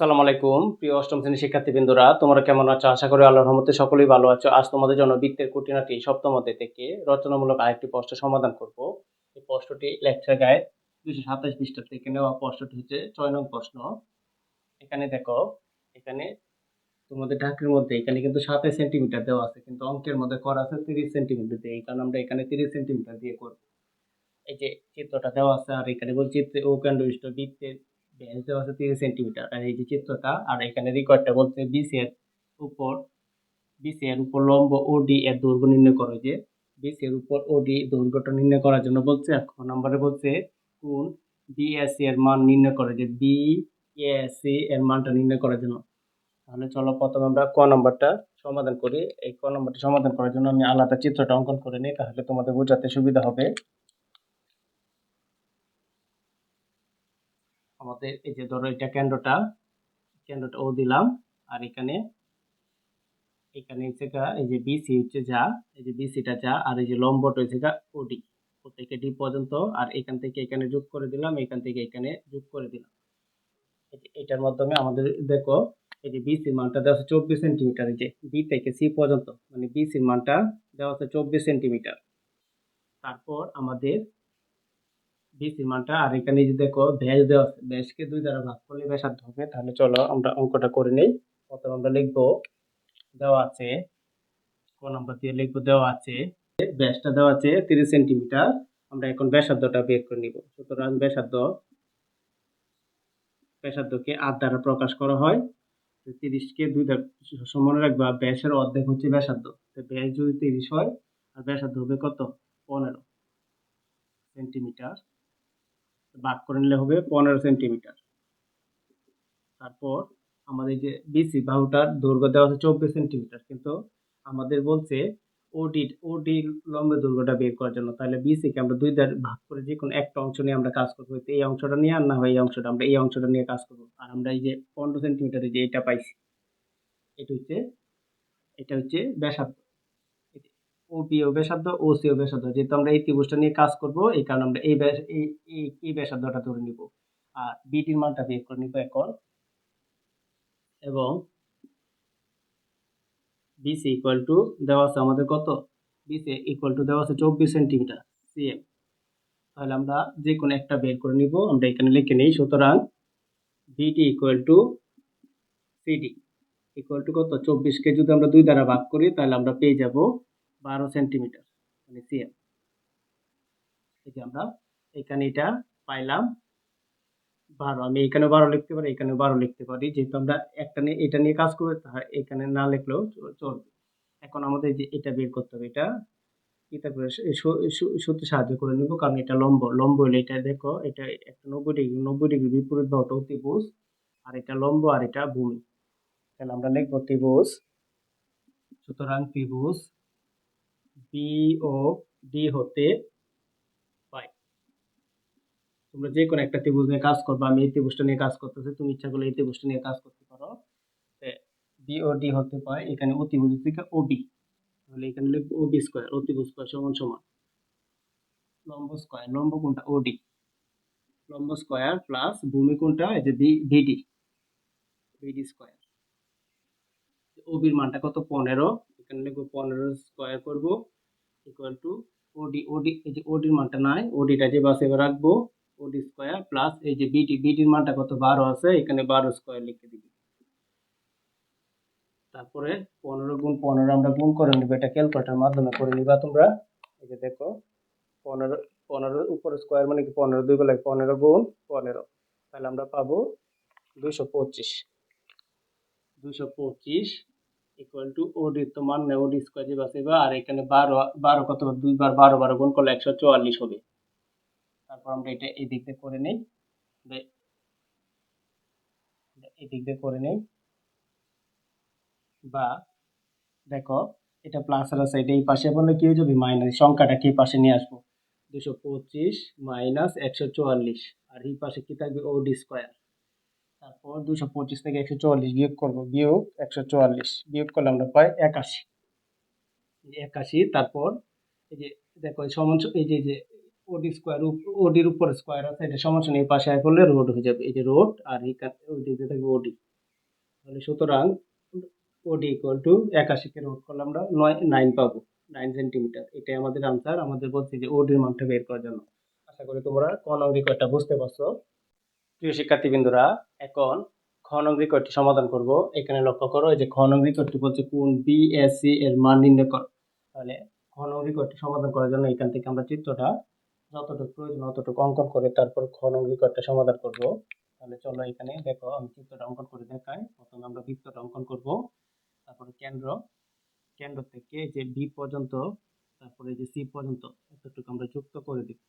আসসালামু আলাইকুম। প্রিয় অষ্টম শ্রেণির শিক্ষার্থীবৃন্দরা, তোমরা কেমন আছো? আশা করি আল্লাহর রহমতে সকলেই ভালো আছো। আজ তোমাদের জন্য বৃত্তের খুঁটিনাটি সপ্তম অধ্যায় থেকে রচনামূলক আরেকটি প্রশ্ন সমাধান করব। এই প্রশ্নটি লেকচার গায়ে দুইশো সাতাশ পৃষ্ঠা থেকে নেওয়া প্রশ্নটি হচ্ছে ছয় নং প্রশ্ন। এখানে দেখো, এখানে তোমাদের ঢাকের মধ্যে, এখানে কিন্তু সাতাশ সেন্টিমিটার দেওয়া আছে, কিন্তু অঙ্কের মধ্যে করা আছে তিরিশ সেন্টিমিটার দিয়ে, এই কারণে আমরা এখানে তিরিশ সেন্টিমিটার দিয়ে করব। এই যে চিত্রটা দেওয়া আছে, আর এখানে বলছি চিত্রে ও বৃত্তের ব্যাস দেওয়া তিরিশ সেন্টিমিটার আর এই যে চিত্রটা, আর এখানে রেকর্ডটা বলছে এর উপর এর উপর লম্ব ও ডি এর দৈর্ঘ্য নির্ণয় করো যে বিসি এর উপর ও ডি দৈর্ঘ্যটা নির্ণয় করার জন্য বলছে, এক নম্বরে বলছে কোন বিএসসি এর মান নির্ণয় করে যে বি এসসি এর মানটা নির্ণয় করার জন্য। তাহলে চলো প্রথমে আমরা ক নম্বরটা সমাধান করি। এই ক নম্বরটা সমাধান করার জন্য আমি আলাদা চিত্রটা অঙ্কন করে নিই, তাহলে তোমাদের বোঝাতে সুবিধা হবে। আমাদের এই যে ধরো এটা কেন্দ্রটা কেন্দ্রটা ও দিলাম, আর এখানে এখানে হচ্ছে এই যে বিসি হচ্ছে যা, এই যে বিসিটা যা, আর এই যে লম্বটা হচ্ছে ওডি ও থেকে ডি পর্যন্ত, আর এখান থেকে এখানে যোগ করে দিলাম, এখান থেকে এখানে যোগ করে দিলাম। এটার মাধ্যমে আমাদের দেখো, এই যে বিসির মানটা দেওয়া আছে চব্বিশ সেন্টিমিটার, এই যে বি থেকে সি পর্যন্ত মানে বিসির মানটা দেওয়া আছে চব্বিশ সেন্টিমিটার। তারপর আমাদের বিসির মানটা আর এখানে যে দেখো ব্যাস দেওয়া আছে ব্যাসকে দুই দ্বারা ভাগ করলে ব্যাসার্ধ হবে। তাহলে চলো আমরা অঙ্কটা করে নেই। প্রথমে আমরা লিখব, দেওয়া আছে, ক নম্বর দিয়ে লিখব, দেওয়া আছে ব্যাসটা দেওয়া আছে তিরিশ সেন্টিমিটার। আমরা এখন ব্যাসার্ধটা বের করে নিব। সুতরাং ব্যাসার্ধ, ব্যাসার্ধকে আট দ্বারা প্রকাশ করা হয়। তিরিশকে দুই দ্বারা মনে রাখবা ব্যাসের অর্ধেক হচ্ছে ব্যাসার্ধ। তো ব্যাস যদি তিরিশ হয়, আর ব্যাসার্ধ হবে কত? পনেরো সেন্টিমিটার। ভাগ করে নিলে হবে পনেরো সেন্টিমিটার। তারপর আমাদের যে বিসি বাহুটার দৈর্ঘ্য দেওয়া আছে চব্বিশ সেন্টিমিটার, কিন্তু আমাদের বলছে ওডি ওডি লম্ব দৈর্ঘ্যটা বের করার জন্য। তাহলে বিসিকে আমরা দুই দ্বার ভাগ করে যে কোনো একটা অংশ নিয়ে আমরা কাজ করব। এই অংশটা নিয়ে আর না হয় এই অংশটা, আমরা এই অংশটা নিয়ে কাজ করব। আর আমরা এই যে পনেরো সেন্টিমিটারে যে এটা পাইছি, এটা হচ্ছে এটা হচ্ছে ব্যাসার্ধ। ও পি ও ব্যাসার্ধ ও সি ও ব্যাসার্ধ। যেহেতু আমরা এই ত্রিভুজটা নিয়ে কাজ করব, এই কারণে আমরা এই এই এই ধরে নিব। আর বিটির মানটা বের করে নিব এখন। এবং বিসি ইকুয়াল টু দেওয়া আছে আমাদের কত? বিসি ইকুয়াল টু দেওয়া আছে চব্বিশ সেন্টিমিটার সিএম তাহলে আমরা যে কোনো একটা বের করে নিব, আমরা এখানে লিখে নিই। সুতরাং BT equal to CD equal to কত? চব্বিশকে যদি আমরা দুই দ্বারা ভাগ করি, তাহলে আমরা পেয়ে যাব বারো সেন্টিমিটার মানে সিএম এই আমরা এখানে এটা পাইলাম বারো। আমি এখানে বারো লিখতে পারি এখানে বারো লিখতে পারি। যেহেতু আমরা একটা নিয়ে, এটা নিয়ে কাজ করব, তাহলে এখানে না লিখলেও চলবে। এখন আমাদের যে এটা বের করতে হবে, এটা এটা সূত্রে সাহায্য করে নিব, কারণ এটা লম্ব। লম্ব হলে এটা দেখো, এটা একটা নব্বই ডিগ্রি নব্বই ডিগ্রি বিপরীত বাহুটা ত্রিভুজ আর এটা লম্ব আর এটা ভূমি। তাহলে আমরা লিখব ত্রিভুজ, সুতরাং ত্রিভুজ বি ও ডি হতে পাই তোমরা যে কোনো একটা ত্রিভুজ নিয়ে কাজ করবে, আমি এই ত্রিভুজটা নিয়ে কাজ করতেছি, তুমি ইচ্ছা করলে এই ত্রিভুজটা নিয়ে কাজ করতে পারো। বি ও ডি হতে পায় এখানে অতিভুজ থেকে ও বি তাহলে এখানে লিখব ও বি স্কোয়ার অতিভুজ স্কোয়ার সমান সমান। লম্ব স্কোয়ার লম্ব কোনটা? ও ডি লম্ব স্কোয়ার প্লাস ভূমি কোনটা? এই যে বি ভিডি ভিডি স্কোয়ার ওবির মানটা কত? পনেরো। এখানে পনেরো স্কোয়ার করব ইকুয়াল টু ওডি ওডি এই যে ওডির মানটা নাই ওডিটা যে বাসে রাখব ওডি স্কোয়ার প্লাস এই যে বিটি বিটির মানটা কত? বারো আছে, এখানে বারো স্কোয়ার লিখে দিবি। তারপরে পনেরো গুণ পনেরো আমরা গুণ করে নেব, এটা ক্যালকুলেটার মাধ্যমে করে নিবা তোমরা। এই যে দেখো, পনেরো পনেরো উপরে স্কোয়ার মানে কি? পনেরো দুই বেলায় পনেরো গুণ পনেরো। তাহলে আমরা পাবো দুইশো পঁচিশ। দুইশো পঁচিশ ইকুয়াল টু ওডি তো মান নেই ওডি স্কোয়ার যে বাঁচবে আর এখানে বারো বারো কত দুইবার বারো বারো গুণ করলে একশো চুয়াল্লিশ হবে। তারপর আমরা এটা এই দিক দিয়ে করে নিই। এই দিক দিয়ে করে নেই। বা দেখো, এটা প্লাস আর আছে এটা এই পাশে বললে কি হয়ে যাবে? মাইনাস সংখ্যাটা কি পাশে নিয়ে আসব? দুশো পঁচিশ মাইনাস একশো চুয়াল্লিশ। আর এই পাশে কি থাকবে? ওডি স্কোয়ার তারপর দুশো পঁচিশ থেকে একশো চুয়াল্লিশ বিয়োগ করব, বিয়োগ একশো চুয়াল্লিশ। বিয়োগ করলে আমরা পাই একাশি। একাশি, তারপর এই যে দেখো, এই সমান এই যে যে ওডি স্কোয়ার ওডির উপরে স্কোয়ার আছে, এটা সমান এই পাশে আয় করলে রোড হয়ে যাবে। এই যে রোড আর এই ওই দিকে থাকবে ওডি। তাহলে সুতরাং ওডি ইকুয়াল টু একাশিকে রোধ করলে আমরা নয় নাইন পাবো নাইন সেন্টিমিটার এটাই আমাদের আনসার আমাদের বলছে যে ওডির মানটা বের করার জন্য। আশা করি তোমরা ক নং রিকোয়ারটা বুঝতে পারছ। প্রিয় শিক্ষার্থীবৃন্দরা, এখন খ নং রিকোয়ারটি সমাধান করব। এখানে লক্ষ্য করো যে খ নং রিকোয়ারটি বলছে কোন বিএসসি এর মান নির্ণয় করো। তাহলে খ নং রিকোয়ারটি সমাধান করার জন্য এখান থেকে আমরা চিত্রটা যতটুকু প্রয়োজন ততটুকু অঙ্কন করে তারপর খ নং রিকোয়ারটা সমাধান করব। তাহলে চলো এখানে দেখো, আমি চিত্রটা অঙ্কন করে দেখাই। প্রথমে আমরা বৃত্তটা অঙ্কন করব। তারপরে কেন্দ্র। কেন্দ্র থেকে যে বি পর্যন্ত, তারপরে যে সি পর্যন্ত, এতটুকু আমরা যুক্ত করে দিব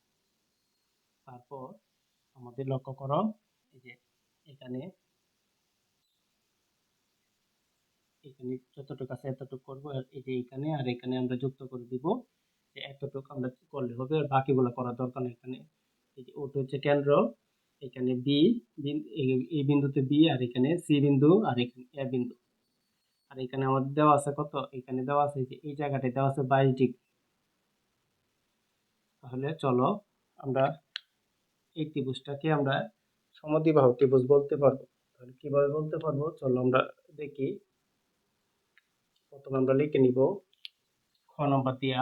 তারপর আমাদের লক্ষ্য করো। এই যে এখানে এখানে যতটুকু আছে এতটুকু করব এই যে এখানে, আর এখানে আমরা যুক্ত করে দিব যে এতটুকু আমরা করলে হবে, আর বাকিগুলো করার দরকার নেই এখানে। এই যে ওটা হচ্ছে কেন্দ্র, এখানে বি এই বিন্দুতে বি আর এখানে সি বিন্দু, আর এখানে এ বিন্দু। আর এখানে আমাদের দেওয়া আছে কত? এখানে দেওয়া আছে যে এই জায়গাটায় দেওয়া আছে বাইশ ডিগ্রি। তাহলে চলো আমরা এই ত্রিভুজটাকে আমরা সমদ্বিবাহু ত্রিভুজ বলতে পারব। তাহলে কীভাবে বলতে পারব? চলো আমরা দেখি। প্রথমে আমরা লিখে নিব। খ নম্বর দিয়া।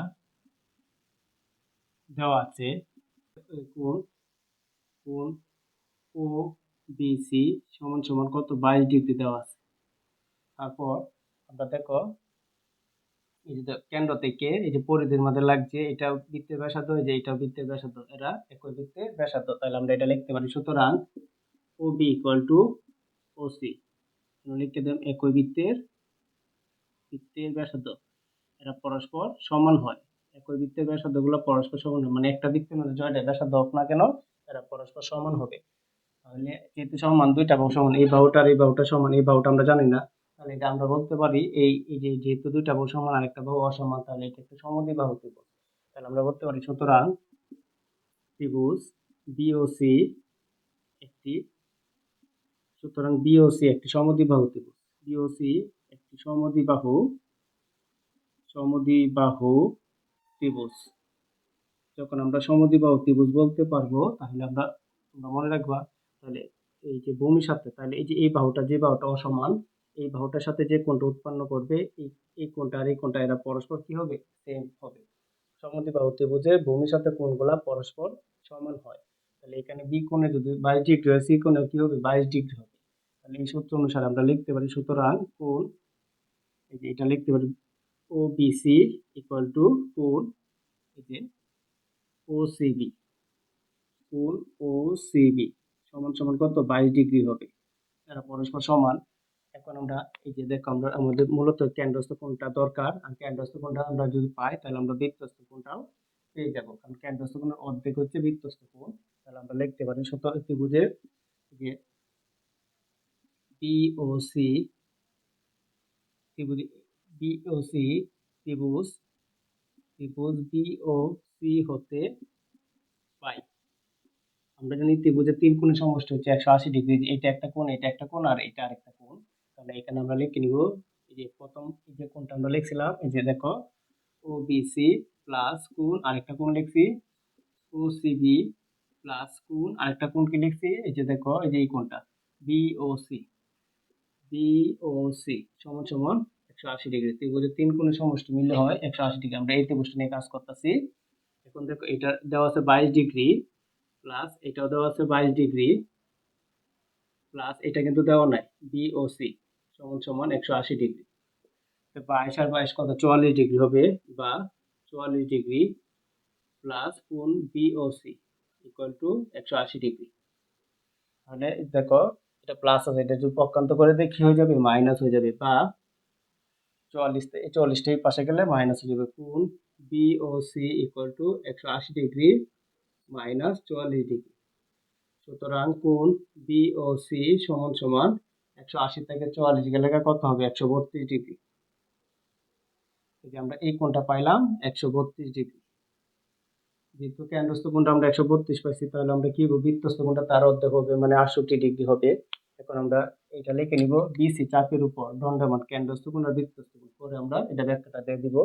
দেওয়া আছে কোন কোন ও বিসি সমান সমান কত? বাইশ ডিগ্রি দেওয়া আছে। তারপর আমরা দেখো এই যে কেন্দ্র থেকে এই যে পরিধির মধ্যে লাগছে, এটাও বৃত্তের ব্যাসার্ধ, এই যে এটাও বৃত্তের ব্যাসার্ধ, এরা একই বৃত্তের ব্যাসার্ধ। তাহলে আমরা এটা লিখতে পারি। সুতরাং O B equal to O C লিখতে দেন একই বৃত্তের বৃত্তের ব্যাসার্ধ। এরা পরস্পর সমান হয়। একই বৃত্তের ব্যাসার্ধগুলো পরস্পর সমান হয়। মানে একটা বৃত্তের মধ্যে জয়টা ব্যাসার্ধ হোক না কেন, এরা পরস্পর সমান হবে। তাহলে যেহেতু সমান, দুইটা বাহু সমান, এই বাহুটার এই বাহুটা সমান, এই বাহুটা আমরা জানি না। তাহলে এটা আমরা বলতে পারি, এই এই যে যেহেতু দুইটা বাহু সমান আর একটা বাহু অসমান, তাহলে এটা একটা সমদ্বিবাহু ত্রিভুজ তাহলে আমরা বলতে পারি, সুতরাং ত্রিভুজ বিওসি একটি, সুতরাং বিওসি একটি সমদ্বিবাহু ত্রিভুজ। বিওসি একটি সমদ্বিবাহু সমদ্বিবাহু ত্রিভুজ। যখন আমরা সমদ্বিবাহু ত্রিভুজ বলতে পারব, তাহলে আমরা, তোমরা মনে রাখবা, তাহলে এই যে ভূমির সাথে, তাহলে এই যে এই বাহুটা, যে বাহুটা অসমান এই বাহুটার সাথে যে কোণটা উৎপন্ন করবে, এই এই কোণটা আর এই কোণটা এরা পরস্পর কি হবে? সেম হবে। সমদ্বিবাহু ত্রিভুজের ভূমির সাথে কোণগুলা পরস্পর সমান হয়। তাহলে এখানে বি কোণে যদি বাইশ ডিগ্রি হয় সি কোণে কি হবে? বাইশ ডিগ্রি হবে। তাহলে এই সূত্র অনুসারে আমরা লিখতে পারি, সুতরাং কোণ, এই যে এটা লিখতে পারি ও বিসি ইকুয়াল টু কোণ, এই যে ও সিবি কোণ ও সিবি সমান সমান কত? বাইশ ডিগ্রি হবে। এরা পরস্পর সমান। এখন আমরা, এই যে দেখো আমরা, আমাদের মূলত কেন্দ্রস্থ কোণটা দরকার। আর কেন্দ্রস্থ কোণটা আমরা যদি পাই, তাহলে আমরা বৃত্তস্থ কোণটাও পেয়ে যাব। কারণ কেন্দ্রস্থ কোণের অর্ধেক হচ্ছে বৃত্তস্থ কোণ। তাহলে আমরা লিখতে পারি শত ত্রিভুজের যে বিওসি ত্রিভুজ বিওসি ত্রিভুজ ত্রিভুজ বিওসি হতে পাই। আমরা জানি ত্রিভুজের তিন কোণের সমষ্টি হচ্ছে একশো আশি ডিগ্রি। এটা একটা কোণ, এটা একটা কোণ, আর এটা আরেকটা কোণ। তাহলে এখানে আমরা লিখে নিব, এই যে প্রথম যে কোনটা আমরা লিখছিলাম, এই যে দেখো ও বিসি প্লাস কোন আরেকটা কোন লিখছি? ও সিবি প্লাস কোন আরেকটা কোণ কি লিখছি? এই যে দেখো, এই যে এই কোনটা বিওসি বিওসি সমান সমান একশো আশি ডিগ্রি। ত্রিভুজের তিন কোণের সমষ্টি মিললে হয় একশো আশি ডিগ্রি। আমরা এই ত্রিভুজটা নিয়ে কাজ করতেছি। এখন দেখো, এটা দেওয়া আছে বাইশ ডিগ্রি প্লাস এটাও দেওয়া আছে বাইশ ডিগ্রি প্লাস এটা কিন্তু দেওয়া নাই বিওসি সমান সমান একশো আশি ডিগ্রি। বাইশ আর বাইশ কত? চুয়াল্লিশ ডিগ্রি হবে বা চুয়াল্লিশ ডিগ্রি প্লাস কোন বিওসি ইকুয়াল টু একশো আশি ডিগ্রি। তাহলে দেখো, এটা প্লাস আছে, এটা যদি পক্ষান্ত করে দিই, কি হয়ে যাবে? মাইনাস হয়ে যাবে বা চুয়াল্লিশ চুয়াল্লিশটা এই পাশে গেলে মাইনাস হয়ে যাবে কোন বিওসি ইকুয়াল টু একশো আশি ডিগ্রি মাইনাস চুয়াল্লিশ ডিগ্রি। সুতরাং কোন বিওসি সমান সমান একশো আশি থেকে চুয়াল্লিশ গেলে কত হবে? একশো বত্রিশ ডিগ্রি। আমরা এই কোণটা পাইলাম, একশো বত্রিশ ডিগ্রি। যেহেতু কেন্দ্রস্থ কোণটা আমরা একশো বত্রিশ পাইছি, তাহলে আমরা কি বৃত্তস্থ কোণটা তার অর্ধেক হবে মানে আটষট্টি ডিগ্রি হবে। এখন আমরা এটা লিখে নিব বিসি চাপের উপর, দণ্ডমান কেন্দ্রস্থ আর বৃত্তস্থ পরে আমরা এটা ব্যাখ্যাটা দিয়ে দিব।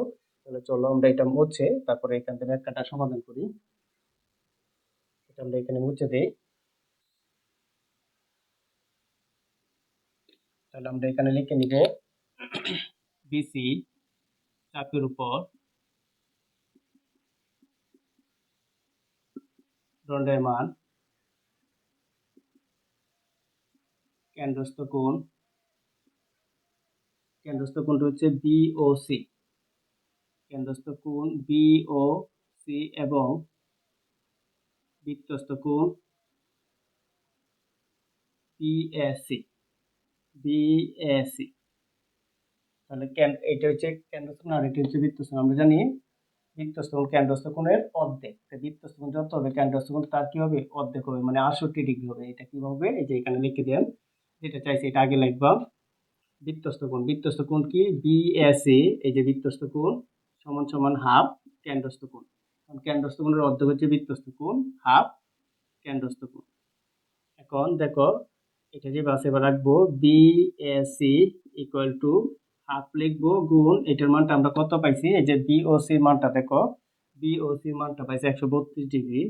তাহলে চলো আমরা এটা মুছে, তারপরে এখান থেকে ব্যাখ্যাটা সমাধান করি। এটা আমরা এখানে মুছে দিই। তাহলে আমরা এখানে লিখে নিব বিসি চাপের উপর দণ্ডের মান কেন্দ্রস্থ কোণ, কেন্দ্রস্থ কোণটা হচ্ছে বিওসি কেন্দ্রস্থ কোণ বিওসি এবং বৃত্তস্থ কোণ বিএসি বিএসি তাহলে এটা হচ্ছে কেন্দ্রস্থ আর এটা হচ্ছে বৃত্তস্থ। আমরা জানি বৃত্তস্থ কেন্দ্রস্থ কোণের অর্ধেক। বৃত্তস্থ কোণ যত হবে, কেন্দ্রস্থ কোণ তার কি হবে? অর্ধেক হবে মানে আটষট্টি ডিগ্রি হবে। এটা কি হবে? এই যে এখানে লিখে দেন, যেটা চাইছি এটা আগে লিখবা। বৃত্তস্থ কোণ বৃত্তস্থ কোণ কি? বিএসি এই যে বৃত্তস্থ কোণ, সমান সমান হাফ কেন্দ্রস্থ কোণ। কেন্দ্রস্থ কোণের অর্ধেক হচ্ছে বৃত্তস্থ কোণ, হাফ কেন্দ্রস্থ কোণ। এখন দেখো এটা যে বাসে রাখব সি ইকুয়াল টু হাফ লিখব, গুণ, এটার মানটা আমরা কত পাইছি? এই যে বিওসির মানটা দেখো। বিওসির মানটা পাইছি একশো বত্রিশ ডিগ্রি।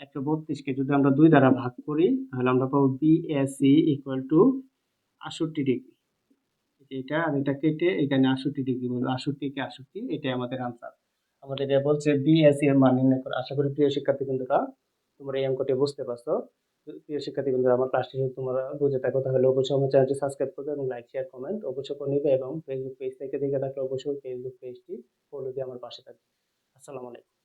একশো বত্রিশকে যদি আমরা দুই দ্বারা ভাগ করি, তাহলে আমরা পাবো বিএসি ইকুয়াল টু আটষট্টি ডিগ্রি। এটা আর এটা কেটে এখানে আটষট্টি ডিগ্রি বলব। আটষট্টিকে আটষট্টি, এটাই আমাদের আনসার আমাদের এটা বলছে বিএসসি এর মান নির্ণয় করে। আশা করি প্রিয় শিক্ষার্থী বন্ধুরা, তোমরা এই অঙ্কটি বুঝতে পারছ। প্রিয় শিক্ষার্থী বন্ধুরা আমার ক্লাসটি যদি তোমরা বুঝে থাকো, তাহলে অবশ্যই আমার চ্যানেলটি সাবস্ক্রাইব করবে এবং লাইক শেয়ার কমেন্ট অবশ্যই করে নিবে এবং ফেসবুক পেজ থেকে দেখে থাকলে অবশ্যই ফেসবুক পেজটি ফলো দিয়ে আমার পাশে থাকবে। আসসালামু আলাইকুম।